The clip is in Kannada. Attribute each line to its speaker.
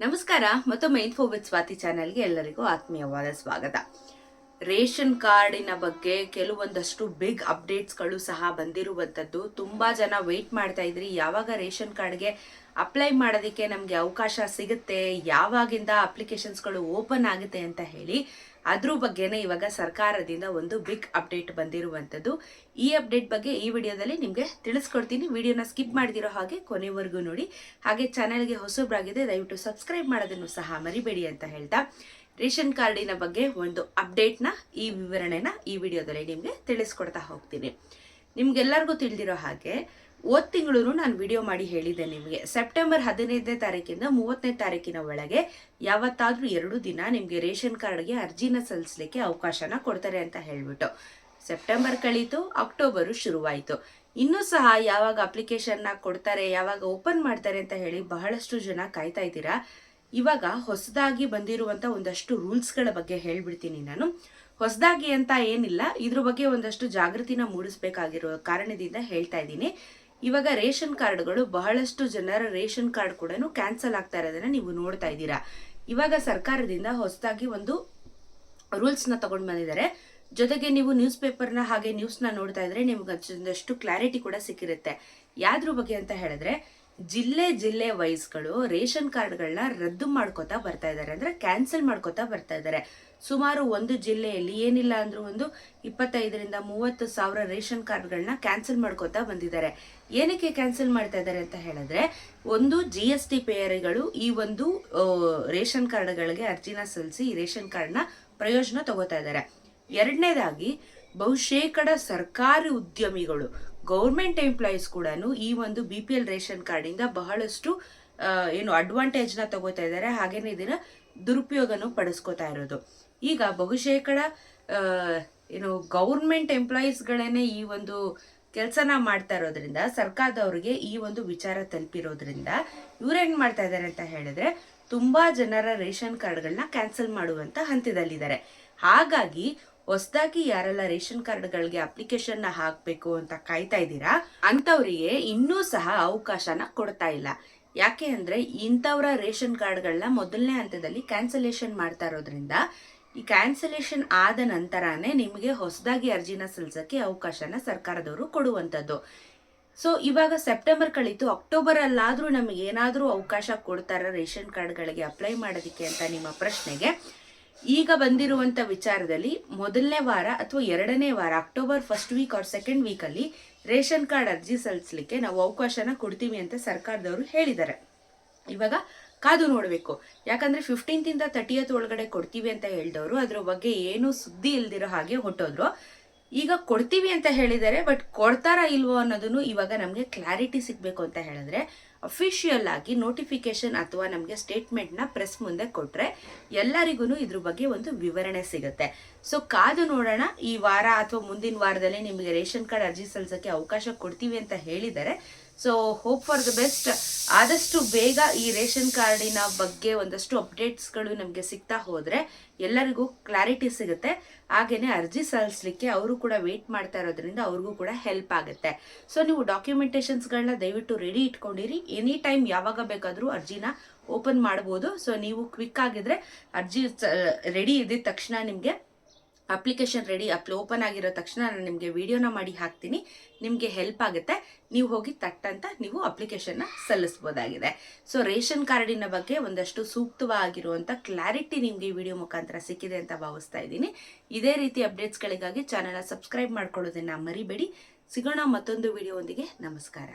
Speaker 1: ನಮಸ್ಕಾರ. ಮತ್ತೊಮ್ಮೆ ಇನ್ಫೋ ವಿತ್ ಸ್ವಾತಿ ಚಾನೆಲ್ಗೆ ಎಲ್ಲರಿಗೂ ಆತ್ಮೀಯವಾದ ಸ್ವಾಗತ. ರೇಷನ್ ಕಾರ್ಡಿನ ಬಗ್ಗೆ ಕೆಲವೊಂದಷ್ಟು ಬಿಗ್ ಅಪ್ಡೇಟ್ಸ್ಗಳು ಸಹ ಬಂದಿರುವಂಥದ್ದು ತುಂಬ ಜನ ವೆಯ್ಟ್ ಮಾಡ್ತಾ ಇದ್ರಿ. ಯಾವಾಗ ರೇಷನ್ ಕಾರ್ಡ್ಗೆ ಅಪ್ಲೈ ಮಾಡೋದಕ್ಕೆ ನಮಗೆ ಅವಕಾಶ ಸಿಗುತ್ತೆ, ಯಾವಾಗಿಂದ ಅಪ್ಲಿಕೇಶನ್ಸ್ಗಳು ಓಪನ್ ಆಗುತ್ತೆ ಅಂತ ಹೇಳಿ, ಅದ್ರ ಬಗ್ಗೆನೇ ಇವಾಗ ಸರ್ಕಾರದಿಂದ ಒಂದು ಬಿಗ್ ಅಪ್ಡೇಟ್ ಬಂದಿರುವಂಥದ್ದು ಈ ಅಪ್ಡೇಟ್ ಬಗ್ಗೆ ಈ ವಿಡಿಯೋದಲ್ಲಿ ನಿಮಗೆ ತಿಳಿಸ್ಕೊಡ್ತೀನಿ. ವಿಡಿಯೋನ ಸ್ಕಿಪ್ ಮಾಡಿದಿರೋ ಹಾಗೆ ಕೊನೆವರೆಗೂ ನೋಡಿ. ಹಾಗೆ ಚಾನೆಲ್ಗೆ ಹೊಸಬ್ರಾಗಿದೆ ದಯವಿಟ್ಟು ಸಬ್ಸ್ಕ್ರೈಬ್ ಮಾಡೋದನ್ನು ಸಹ ಮರಿಬೇಡಿ ಅಂತ ಹೇಳ್ತಾ. ರೇಷನ್ ಕಾರ್ಡಿನ ಬಗ್ಗೆ ಒಂದು ಅಪ್ಡೇಟ್ನ ಈ ವಿವರಣೆನ ಈ ವಿಡಿಯೋದಲ್ಲಿ ನಿಮಗೆ ತಿಳಿಸ್ಕೊಡ್ತಾ ಹೋಗ್ತೀನಿ. ನಿಮ್ಗೆಲ್ಲರಿಗೂ ತಿಳಿದಿರೋ ಹಾಗೆ ಓದ್ ತಿಂಗಳು ನಾನು ವಿಡಿಯೋ ಮಾಡಿ ಹೇಳಿದ್ದೆ ನಿಮಗೆ. ಸೆಪ್ಟೆಂಬರ್ ಹದಿನೈದನೇ ತಾರೀಕಿಂದ ಮೂವತ್ತನೇ ತಾರೀಕಿನ ಒಳಗೆ ಯಾವತ್ತಾದರೂ ಎರಡು ದಿನ ನಿಮಗೆ ರೇಷನ್ ಕಾರ್ಡ್ಗೆ ಅರ್ಜಿನ ಸಲ್ಲಿಸಲಿಕ್ಕೆ ಅವಕಾಶನ ಕೊಡ್ತಾರೆ ಅಂತ ಹೇಳಿಬಿಟ್ಟು. ಸೆಪ್ಟೆಂಬರ್ ಕಳೀತು, ಅಕ್ಟೋಬರು ಶುರುವಾಯಿತು. ಇನ್ನೂ ಸಹ ಯಾವಾಗ ಅಪ್ಲಿಕೇಶನ್ನ ಕೊಡ್ತಾರೆ, ಯಾವಾಗ ಓಪನ್ ಮಾಡ್ತಾರೆ ಅಂತ ಹೇಳಿ ಬಹಳಷ್ಟು ಜನ ಕಾಯ್ತಾ ಇದ್ದೀರಾ? ಇವಾಗ ಹೊಸದಾಗಿ ಬಂದಿರುವಂತ ಒಂದಷ್ಟು ರೂಲ್ಸ್ಗಳ ಬಗ್ಗೆ ಹೇಳ್ಬಿಡ್ತೀನಿ ನಾನು. ಹೊಸದಾಗಿ ಅಂತ ಏನಿಲ್ಲ, ಇದ್ರ ಬಗ್ಗೆ ಒಂದಷ್ಟು ಜಾಗೃತಿನ ಮೂಡಿಸ್ಬೇಕಾಗಿರೋ ಕಾರಣದಿಂದ ಹೇಳ್ತಾ ಇದ್ದೀನಿ. ಇವಾಗ ರೇಷನ್ ಕಾರ್ಡ್ಗಳು ಬಹಳಷ್ಟು ಜನರ ರೇಷನ್ ಕಾರ್ಡ್ ಕೂಡ ಕ್ಯಾನ್ಸಲ್ ಆಗ್ತಾ ಇರೋದನ್ನ ನೀವು ನೋಡ್ತಾ ಇದ್ದೀರಾ. ಇವಾಗ ಸರ್ಕಾರದಿಂದ ಹೊಸದಾಗಿ ಒಂದು ರೂಲ್ಸ್ನ ತಗೊಂಡು ಬಂದಿದ್ದಾರೆ. ಜೊತೆಗೆ ನೀವು ನ್ಯೂಸ್ ಪೇಪರ್ನ ಹಾಗೆ ನ್ಯೂಸ್ನ ನೋಡ್ತಾ ಇದ್ರೆ ನಿಮ್ಗೆ ಒಂದಷ್ಟು ಕ್ಲಾರಿಟಿ ಕೂಡ ಸಿಕ್ಕಿರುತ್ತೆ. ಯಾವ್ದ್ರ ಬಗ್ಗೆ ಅಂತ ಹೇಳಿದ್ರೆ ಜಿಲ್ಲೆ ಜಿಲ್ಲೆ ವೈಸ್ಗಳು ರೇಷನ್ ಕಾರ್ಡ್ಗಳನ್ನ ರದ್ದು ಮಾಡ್ಕೋತಾ ಬರ್ತಾ ಇದ್ದಾರೆ ಅಂದ್ರೆ ಕ್ಯಾನ್ಸಲ್ ಮಾಡ್ಕೋತಾ ಬರ್ತಾ ಇದ್ದಾರೆ ಸುಮಾರು ಒಂದು ಜಿಲ್ಲೆಯಲ್ಲಿ ಏನಿಲ್ಲ ಅಂದ್ರೂ ಒಂದು ಇಪ್ಪತ್ತೈದರಿಂದ ಮೂವತ್ತು ಸಾವಿರ ರೇಷನ್ ಕಾರ್ಡ್ಗಳನ್ನ ಕ್ಯಾನ್ಸಲ್ ಮಾಡ್ಕೋತಾ ಬಂದಿದ್ದಾರೆ. ಏನಕ್ಕೆ ಕ್ಯಾನ್ಸಲ್ ಮಾಡ್ತಾ ಇದ್ದಾರೆ ಅಂತ ಹೇಳಿದ್ರೆ, ಒಂದು ಜಿ ಎಸ್ ಟಿ ಪೇಯರ್ಗಳು ಈ ಒಂದು ರೇಷನ್ ಕಾರ್ಡ್ಗಳಿಗೆ ಅರ್ಜಿನ ಸಲ್ಲಿಸಿ ಈ ರೇಷನ್ ಕಾರ್ಡ್ನ ಪ್ರಯೋಜನ ತಗೋತಾ ಇದ್ದಾರೆ ಎರಡನೇದಾಗಿ ಬಹುಶೇಕಡ ಸರ್ಕಾರಿ ಉದ್ಯಮಿಗಳು ಗೌರ್ಮೆಂಟ್ ಎಂಪ್ಲಾಯೀಸ್ ಕೂಡ ಈ ಒಂದು ಬಿ ಪಿ ಎಲ್ ರೇಷನ್ ಕಾರ್ಡಿಂದ ಬಹಳಷ್ಟು ಏನು ಅಡ್ವಾಂಟೇಜ್ನ ತಗೋತಾ ಇದ್ದಾರೆ. ಹಾಗೇನೇ ಇದನ್ನ ದುರುಪಯೋಗನೂ ಪಡಿಸ್ಕೋತಾ ಇರೋದು. ಈಗ ಬಹುಶೇಕಡ ಏನು ಗೌರ್ಮೆಂಟ್ ಎಂಪ್ಲಾಯೀಸ್ಗಳೇ ಈ ಒಂದು ಕೆಲಸನ ಮಾಡ್ತಾ ಇರೋದ್ರಿಂದ, ಸರ್ಕಾರದವ್ರಿಗೆ ಈ ಒಂದು ವಿಚಾರ ತಲುಪಿರೋದ್ರಿಂದ ಇವ್ರೇನ್ ಮಾಡ್ತಾ ಇದ್ದಾರೆ ಅಂತ ಹೇಳಿದ್ರೆ, ತುಂಬಾ ಜನರ ರೇಷನ್ ಕಾರ್ಡ್ಗಳನ್ನ ಕ್ಯಾನ್ಸಲ್ ಮಾಡುವಂತ ಹಂತದಲ್ಲಿದ್ದಾರೆ. ಹಾಗಾಗಿ ಹೊಸದಾಗಿ ಯಾರೆಲ್ಲ ರೇಷನ್ ಕಾರ್ಡ್ಗಳಿಗೆ ಅಪ್ಲಿಕೇಶನ್ ಹಾಕಬೇಕು ಅಂತ ಕಾಯ್ತಾ ಇದ್ದೀರಾ? ಅಂತವರಿಗೆ ಇನ್ನೂ ಸಹ ಅವಕಾಶನ ಕೊಡ್ತಾ ಇಲ್ಲ. ಯಾಕೆ ಅಂದರೆ ಇಂಥವರ ರೇಷನ್ ಕಾರ್ಡ್ಗಳನ್ನ ಮೊದಲನೇ ಹಂತದಲ್ಲಿ ಕ್ಯಾನ್ಸಲೇಷನ್ ಮಾಡ್ತಾ ಇರೋದ್ರಿಂದ ಈ ಕ್ಯಾನ್ಸಲೇಷನ್ ಆದ ನಂತರನೇ ನಿಮಗೆ ಹೊಸದಾಗಿ ಅರ್ಜಿನ ಸಲ್ಲಿಸೋಕ್ಕೆ ಅವಕಾಶನ ಸರ್ಕಾರದವರು ಕೊಡುವಂಥದ್ದು. ಸೊ, ಇವಾಗ ಸೆಪ್ಟೆಂಬರ್ ಕಳೀತು ಅಕ್ಟೋಬರ್ ಅಲ್ಲಾದ್ರೂ ನಮಗೆ ಏನಾದ್ರೂ ಅವಕಾಶ ಕೊಡ್ತಾರ ರೇಷನ್ ಕಾರ್ಡ್ಗಳಿಗೆ ಅಪ್ಲೈ ಮಾಡೋದಕ್ಕೆ ಅಂತ ನಿಮ್ಮ ಪ್ರಶ್ನೆಗೆ? ಈಗ ಬಂದಿರುವಂತ ವಿಚಾರದಲ್ಲಿ ಮೊದಲನೇ ವಾರ ಅಥವಾ ಎರಡನೇ ವಾರ, October first week or second week ಅಲ್ಲಿ ರೇಷನ್ ಕಾರ್ಡ್ ಅರ್ಜಿ ಸಲ್ಲಿಸಲಿಕ್ಕೆ ನಾವು ಅವಕಾಶನ ಕೊಡ್ತೀವಿ ಅಂತ ಸರ್ಕಾರದವರು ಹೇಳಿದ್ದಾರೆ. ಇವಾಗ ಕಾದು ನೋಡಬೇಕು. ಯಾಕಂದ್ರೆ ಫಿಫ್ಟೀನ್ತ್ ಇಂದ ತರ್ಟಿಯತ್ ಒಳಗಡೆ ಕೊಡ್ತೀವಿ ಅಂತ ಹೇಳಿದವರು, ಅದ್ರ ಬಗ್ಗೆ ಏನು ಸುದ್ದಿ ಇಲ್ದಿರೋ ಹಾಗೆ ಹೊಟ್ಟೋದ್ರು ಈಗ ಕೊಡ್ತೀವಿ ಅಂತ ಹೇಳಿದ್ದಾರೆ, ಬಟ್ ಕೊಡ್ತಾರಾ ಇಲ್ವೋ ಅನ್ನೋದನ್ನು ಇವಾಗ ನಮಗೆ ಕ್ಲಾರಿಟಿ ಸಿಗಬೇಕು ಅಂತ ಹೇಳಿದ್ರೆ ಅಫಿಷಿಯಲ್ ಆಗಿ ನೋಟಿಫಿಕೇಶನ್ ಅಥವಾ ನಮಗೆ ಸ್ಟೇಟ್ಮೆಂಟ್ನ ಪ್ರೆಸ್ ಮುಂದೆ ಕೊಟ್ರೆ ಎಲ್ಲರಿಗೂ ಇದ್ರ ಬಗ್ಗೆ ಒಂದು ವಿವರಣೆ ಸಿಗುತ್ತೆ. ಸೊ ಕಾದು ನೋಡೋಣ. ಈ ವಾರ ಅಥವಾ ಮುಂದಿನ ವಾರದಲ್ಲಿ ನಿಮಗೆ ರೇಷನ್ ಕಾರ್ಡ್ ಅರ್ಜಿ ಸಲ್ಲಿಸೋಕ್ಕೆ ಅವಕಾಶ ಕೊಡ್ತೀವಿ ಅಂತ ಹೇಳಿದ್ದಾರೆ so hope for the best ಆದಷ್ಟು ಬೇಗ ಈ ರೇಷನ್ ಕಾರ್ಡಿನ ಬಗ್ಗೆ ಒಂದಷ್ಟು ಅಪ್ಡೇಟ್ಸ್ಗಳು ನಮಗೆ ಸಿಗ್ತಾ ಹೋದರೆ ಎಲ್ಲರಿಗೂ ಕ್ಲಾರಿಟಿ ಸಿಗುತ್ತೆ. ಹಾಗೆಯೇ ಅರ್ಜಿ ಸಲ್ಲಿಸಲಿಕ್ಕೆ ಅವರು ಕೂಡ ವೇಟ್ ಮಾಡ್ತಾ ಇರೋದ್ರಿಂದ ಅವ್ರಿಗೂ ಕೂಡ ಹೆಲ್ಪ್ ಆಗುತ್ತೆ. ಸೊ ನೀವು ಡಾಕ್ಯುಮೆಂಟೇಷನ್ಸ್ಗಳನ್ನ ದಯವಿಟ್ಟು ರೆಡಿ ಇಟ್ಕೊಂಡಿರಿ. ಎನಿ ಟೈಮ್ ಯಾವಾಗ ಬೇಕಾದರೂ ಅರ್ಜಿನ ಓಪನ್ ಮಾಡ್ಬೋದು. ಸೊ ನೀವು ಕ್ವಿಕ್ ಆಗಿದ್ರೆ ಅರ್ಜಿ ರೆಡಿ ಇದ್ದಿದ ತಕ್ಷಣ ನಿಮಗೆ ಅಪ್ಲಿಕೇಶನ್ ರೆಡಿ ಅಪ್ಲಿ ಓಪನ್ ಆಗಿರೋ ತಕ್ಷಣ ನಾನು ನಿಮಗೆ ವಿಡಿಯೋನ ಮಾಡಿ ಹಾಕ್ತೀನಿ. ನಿಮಗೆ ಹೆಲ್ಪ್ ಆಗುತ್ತೆ. ನೀವು ಹೋಗಿ ತಟ್ಟಂತ ನೀವು ಅಪ್ಲಿಕೇಶನ್ನ ಸಲ್ಲಿಸ್ಬೋದಾಗಿದೆ. ಸೊ ರೇಷನ್ ಕಾರ್ಡಿನ ಬಗ್ಗೆ ಒಂದಷ್ಟು ಸೂಕ್ತವಾಗಿರುವಂಥ ಕ್ಲಾರಿಟಿ ನಿಮಗೆ ಈ ವಿಡಿಯೋ ಮುಖಾಂತರ ಸಿಕ್ಕಿದೆ ಅಂತ ಭಾವಿಸ್ತಾ ಇದ್ದೀನಿ. ಇದೇ ರೀತಿ ಅಪ್ಡೇಟ್ಸ್ಗಳಿಗಾಗಿ ಚಾನಲ್ನ ಸಬ್ಸ್ಕ್ರೈಬ್ ಮಾಡ್ಕೊಳ್ಳೋದನ್ನು ಮರಿಬೇಡಿ. ಸಿಗೋಣ ಮತ್ತೊಂದು ವಿಡಿಯೋ ಒಂದಿಗೆ ನಮಸ್ಕಾರ.